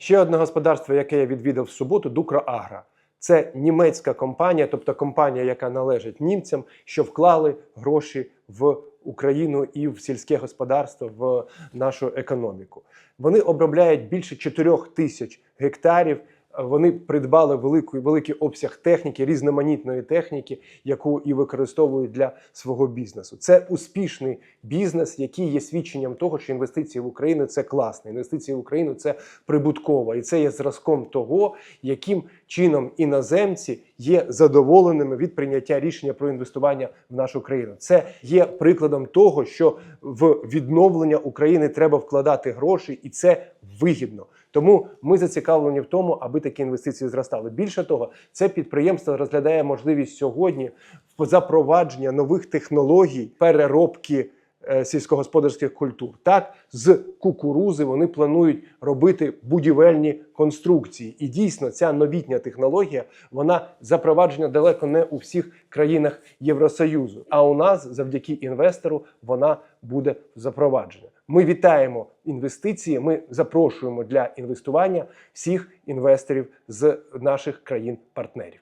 Ще одне господарство, яке я відвідав в суботу, Дукроагра. Це німецька компанія, тобто компанія, яка належить німцям, що вклали гроші в Україну і в сільське господарство, в нашу економіку. Вони обробляють більше 4 тисяч гектарів. Вони придбали великий, великий обсяг техніки, різноманітної техніки, яку і використовують для свого бізнесу. Це успішний бізнес, який є свідченням того, що інвестиції в Україну це класно. Інвестиції в Україну це прибутково, і це є зразком того, яким чином іноземці є задоволеними від прийняття рішення про інвестування в нашу країну. Це є прикладом того, що в відновлення України треба вкладати гроші, і це вигідно. Тому ми зацікавлені в тому, аби такі інвестиції зростали. Більше того, це підприємство розглядає можливість сьогодні запровадження нових технологій переробки сільськогосподарських культур. Так, з кукурузи вони планують робити будівельні конструкції. І дійсно, ця новітня технологія вона запроваджена далеко не у всіх країнах Євросоюзу. А у нас, завдяки інвестору, вона буде запроваджена. Ми вітаємо інвестиції. Ми запрошуємо для інвестування всіх інвесторів з наших країн-партнерів.